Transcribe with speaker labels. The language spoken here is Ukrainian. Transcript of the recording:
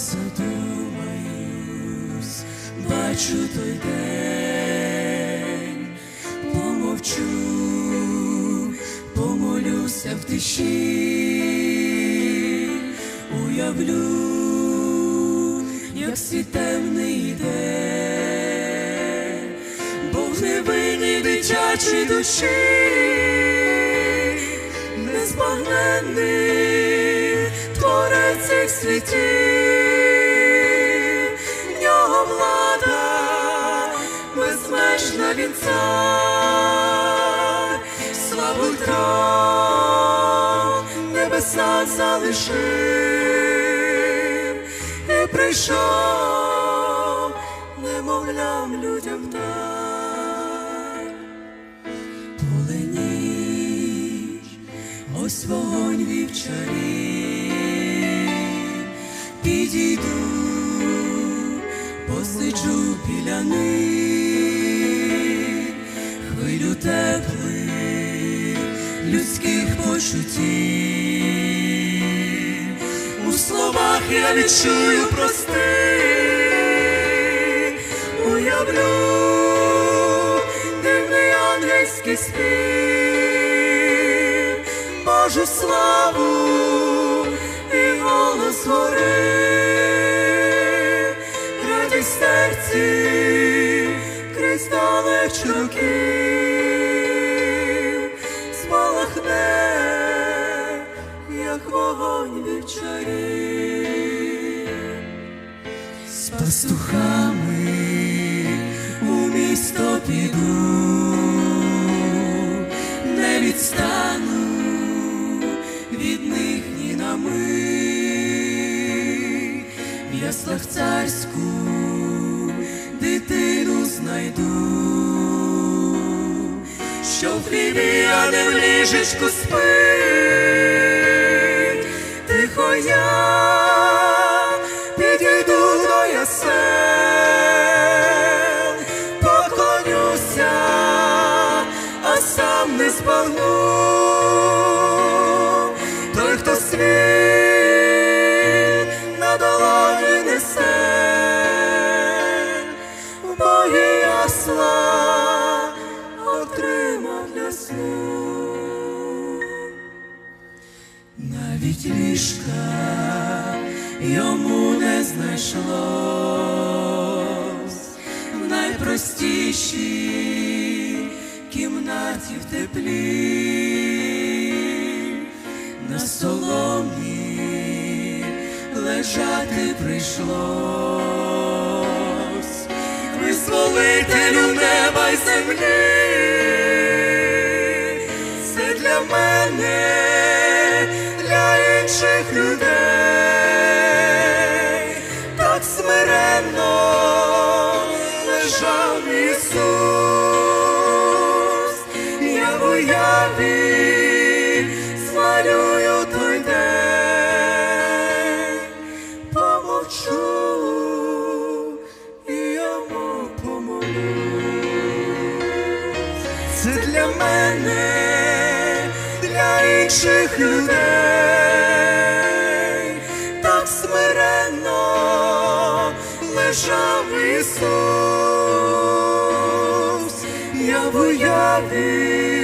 Speaker 1: задумаюсь, бачу той день, помовчу, помолюся в тиші, уявлю, як світ темний йде, Бог невинний дитячій душі, незбагненний творець цих світів, він цар, славу трон, небеса залишив. І прийшов, немовлям людям. Поле ніч, ось вогонь вівчарі, підійду, посиджу біля них, людських почуттів, у словах я відчую простих, уявлю дивний ангельський спів, Божу славу і голос гори, радість серці крізь далеч вогонь вівчарів з пастухами у місто піду, не відстану від них ні на мить, в яслах царську дитину знайду, що в хліві, а не в ліжечку спить, не. Той, хто світ на долоні несе, в Богі отримав для сну навіть ліжка йому не знайшлось в кімнаті в теплі, на соломі лежати прийшлось, визволителю неба й землі помолюсь. Це для мене, для інших людей, так смиренно лежав Ісус, я в уяві